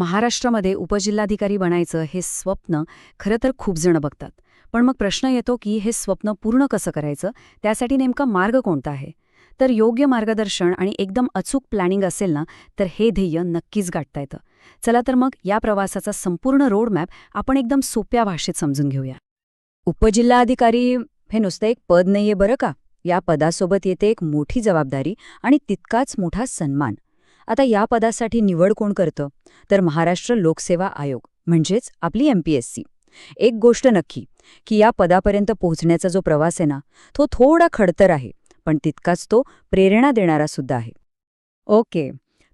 महाराष्ट्रामध्ये उपजिल्हाधिकारी बनायचं हे स्वप्न खरं तर खूप जण बघतात. पण मग प्रश्न येतो की हे स्वप्न पूर्ण कसं करायचं? त्यासाठी नेमका मार्ग कोणता आहे? तर योग्य मार्गदर्शन आणि एकदम अचूक प्लॅनिंग असेल ना तर हे ध्येय नक्कीच गाठता येतं. चला तर मग या प्रवासाचा संपूर्ण रोडमॅप आपण एकदम सोप्या भाषेत समजून घेऊया. उपजिल्हाधिकारी हे नुसतं एक पद नाहीये बरं का? या पदासोबत येते एक मोठी जबाबदारी आणि तितकाच मोठा सन्मान. आता या पदासाठी निवड कोण करतं? तर महाराष्ट्र लोकसेवा आयोग म्हणजेच आपली एमपीएससी एक गोष्ट नक्की की या पदापर्यंत पोहोचण्याचा जो प्रवास आहे ना तो थोडा खडतर आहे पण तितकाच तो प्रेरणा देणारा सुद्धा आहे. ओके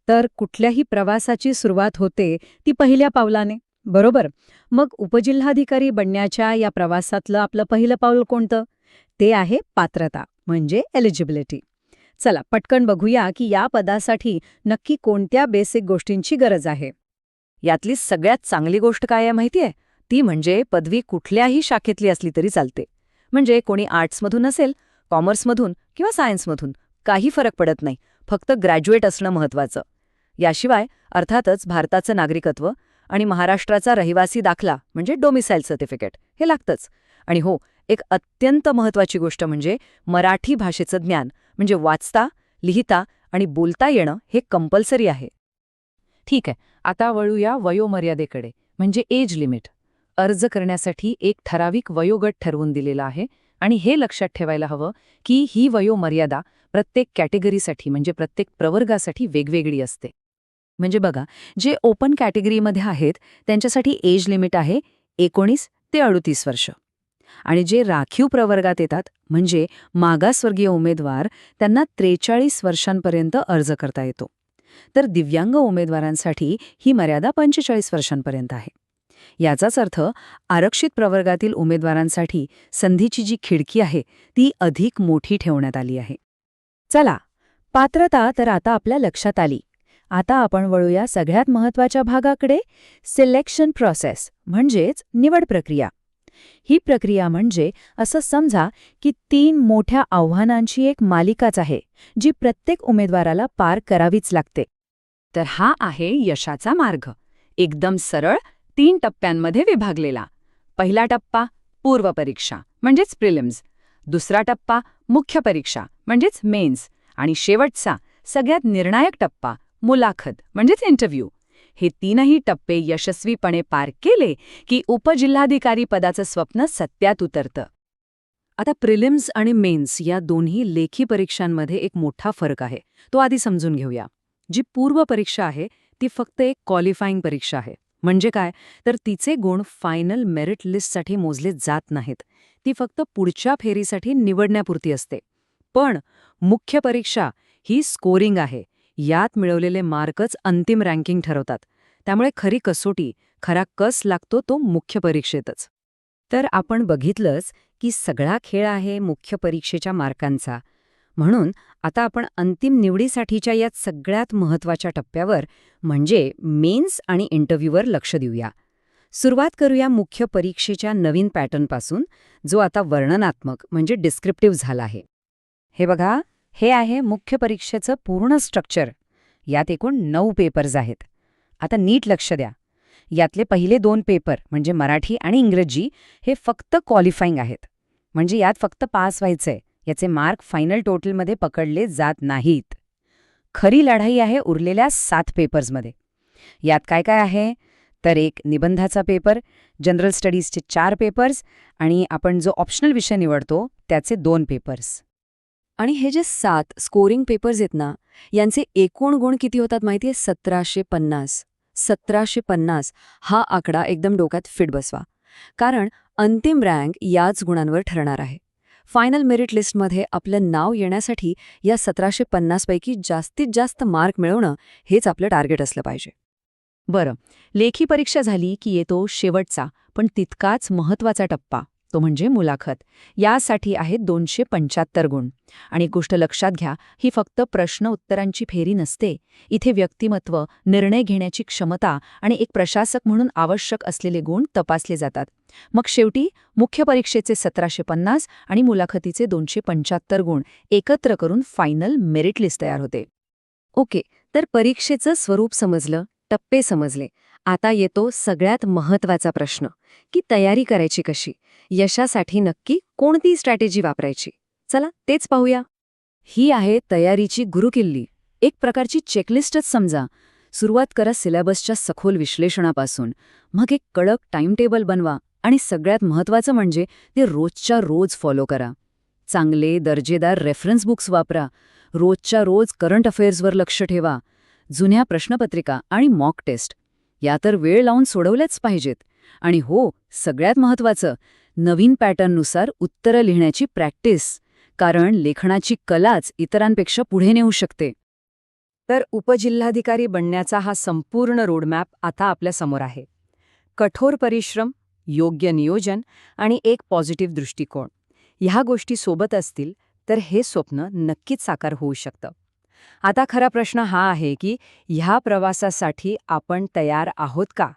तर कुठल्याही प्रवासाची सुरुवात होते ती पहिल्या पावलाने बरोबर? मग उपजिल्हाधिकारी बनण्याच्या या प्रवासातलं आपलं पहिलं पाऊल कोणतं? ते आहे पात्रता म्हणजे एलिजिबिलिटी चला पटकन बघूया की या पदासाठी नक्की कोणत्या बेसिक गोष्टींची गरज आहे. यातली सगळ्यात चांगली गोष्ट काय आहे माहितीये ती म्हणजे पदवी कुठल्याही शाखेतली असली तरी चालते. म्हणजे कोणी आर्ट्समधून असेल कॉमर्समधून किंवा सायन्समधून काही फरक पडत नाही फक्त ग्रॅज्युएट असणं महत्वाचं याशिवाय अर्थातच भारताचं नागरिकत्व आणि महाराष्ट्राचा रहिवासी दाखला म्हणजे डोमिसाईल सर्टिफिकेट हे लागतंच. आणि हो एक अत्यंत महत्वाची गोष्ट म्हणजे मराठी भाषेचं ज्ञान म्हणजे वाचता लिहिता आणि बोलता येणं हे कंपल्सरी आहे. ठीक आहे आता वळूया वयोमर्यादेकडे म्हणजे एज लिमिट अर्ज करण्यासाठी एक ठराविक वयोगट ठरवून दिलेला आहे आणि हे लक्षात ठेवायला हवं की ही वयोमर्यादा प्रत्येक कॅटेगरीसाठी म्हणजे प्रत्येक प्रवर्गासाठी वेगवेगळी असते. म्हणजे बघा जे ओपन कॅटेगरीमध्ये आहेत त्यांच्यासाठी एज लिमिट आहे एकोणीस ते अडुतीस वर्ष. आणि जे राखीव प्रवर्गात येतात म्हणजे मागासवर्गीय उमेदवार त्यांना त्रेचाळीस वर्षांपर्यंत अर्ज करता येतो. तर दिव्यांग उमेदवारांसाठी ही मर्यादा पंचेचाळीस वर्षांपर्यंत आहे. याचाच अर्थ आरक्षित प्रवर्गातील उमेदवारांसाठी संधीची जी खिडकी आहे ती अधिक मोठी ठेवण्यात आली आहे. चला पात्रता तर आता आपल्या लक्षात आली. आता आपण वळूया सगळ्यात महत्त्वाच्या भागाकडे सिलेक्शन प्रोसेस म्हणजेच निवड प्रक्रिया. ही प्रक्रिया म्हणजे असं समजा की तीन मोठ्या आव्हानांची एक मालिकाच आहे जी प्रत्येक उमेदवाराला पार करावीच लागते. तर हा आहे यशाचा मार्ग. एकदम सरळ तीन टप्प्यांमध्ये विभागलेला. पहिला टप्पा पूर्वपरीक्षा म्हणजेच प्रिलिम्स. दुसरा टप्पा मुख्य परीक्षा म्हणजेच मेन्स. आणि शेवटचा सगळ्यात निर्णायक टप्पा मुलाखत म्हणजेच इंटरव्ह्यू. हे तीनही टप्पे यशस्वीपणे पार केले की उपजिल्हाधिकारी पदाचं स्वप्न सत्यात उतरतं. आता प्रिलिम्स आणि मेन्स या दोन्ही लेखी परीक्षांमध्ये एक मोठा फरक आहे. तो आधी समजून घेऊया. जी पूर्व परीक्षा आहे ती फक्त एक क्वालिफाईंग परीक्षा आहे. म्हणजे काय? तर तिचे गुण फायनल मेरिट लिस्टसाठी मोजले जात नाहीत. ती फक्त पुढच्या फेरीसाठी निवडण्यापुरती असते. पण मुख्य परीक्षा ही स्कोरिंग आहे. यात मिळवलेले मार्कच अंतिम रँकिंग ठरवतात. त्यामुळे खरी कसोटी खरा कस लागतो तो मुख्य परीक्षेतच. तर आपण बघितलंच की सगळा खेळ आहे मुख्य परीक्षेच्या मार्कांचा. म्हणून आता आपण अंतिम निवडीसाठीच्या या सगळ्यात महत्त्वाच्या टप्प्यावर म्हणजे मेन्स आणि इंटरव्ह्यूवर लक्ष देऊया. सुरुवात करूया मुख्य परीक्षेच्या नवीन पॅटर्नपासून जो आता वर्णनात्मक म्हणजे डिस्क्रिप्टिव्ह झाला आहे. हे बघा. हे आहे मुख्य परीक्षेचं पूर्ण स्ट्रक्चर. यात एकूण नऊ पेपर्स आहेत. आता नीट लक्ष द्या. यातले पहिले दोन पेपर म्हणजे मराठी आणि इंग्रजी हे फक्त क्वालिफाईंग आहेत. म्हणजे यात फक्त पास व्हायचंय. याचे मार्क फायनल टोटलमध्ये पकडले जात नाहीत. खरी लढाई आहे उरलेल्या सात पेपर्समध्ये यात काय काय आहे? तर एक निबंधाचा पेपर जनरल स्टडीजचे चार पेपर्स आणि आपण जो ऑप्शनल विषय निवडतो त्याचे दोन पेपर्स आणि हे जे सात स्कोरिंग पेपर्स आहेत ना यांचे एकूण गुण किती होतात माहितीये? सतराशे पन्नास. सतराशे पन्नास हा आकडा एकदम डोक्यात फिट बसवा. कारण अंतिम रँक याच गुणांवर ठरणार आहे. फायनल मेरिट लिस्टमध्ये आपलं नाव येण्यासाठी या सतराशे पन्नासपैकी जास्तीत जास्त मार्क मिळवणं हेच आपलं टार्गेट असलं पाहिजे. बरं लेखी परीक्षा झाली की येतो शेवटचा पण तितकाच महत्त्वाचा टप्पा. तो म्हणजे मुलाखत. यासाठी आहेत दोनशे पंच्याहत्तर गुण. आणि गोष्ट लक्षात घ्या ही फक्त प्रश्न उत्तरांची फेरी नसते. इथे व्यक्तिमत्व निर्णय घेण्याची क्षमता आणि एक प्रशासक म्हणून आवश्यक असलेले गुण तपासले जातात. मग शेवटी मुख्य परीक्षेचे सतराशे पन्नास आणि मुलाखतीचे दोनशे पंच्याहत्तर गुण एकत्र करून फायनल मेरिट लिस्ट तयार होते. ओके तर परीक्षेचं स्वरूप समजलं टप्पे समजले. आता येतो सगळ्यात महत्त्वाचा प्रश्न की तयारी करायची कशी? यशासाठी नक्की कोणती स्ट्रॅटेजी वापरायची? चला तेच पाहूया. ही आहे तयारीची गुरुकिल्ली. एक प्रकारची चेकलिस्टच समजा. सुरुवात करा सिलेबसच्या सखोल विश्लेषणापासून. मग एक कडक टाइमटेबल बनवा आणि सगळ्यात महत्त्वाचं म्हणजे ते रोजच्या रोज फॉलो करा. चांगले दर्जेदार रेफरन्स बुक्स वापरा. रोजच्या रोज करंट अफेअर्सवर लक्ष ठेवा. जुन्या प्रश्नपत्रिका आणि मॉक टेस्ट या तर वेळ लावून सोडवल्याच पाहिजेत. आणि हो सगळ्यात महत्त्वाचं नवीन पॅटर्ननुसार उत्तरं लिहिण्याची प्रॅक्टिस कारण लेखनाची कलाच इतरांपेक्षा पुढे नेऊ शकते. तर उपजिल्हाधिकारी बनण्याचा हा संपूर्ण रोडमॅप आता आपल्यासमोर आहे. कठोर परिश्रम योग्य नियोजन आणि एक पॉझिटिव्ह दृष्टिकोन. ह्या गोष्टी सोबत असतील तर हे स्वप्न नक्कीच साकार होऊ शकतं. आता खरा प्रश्न हा आहे की ह्या प्रवासासाठी आपण तयार आहोत का?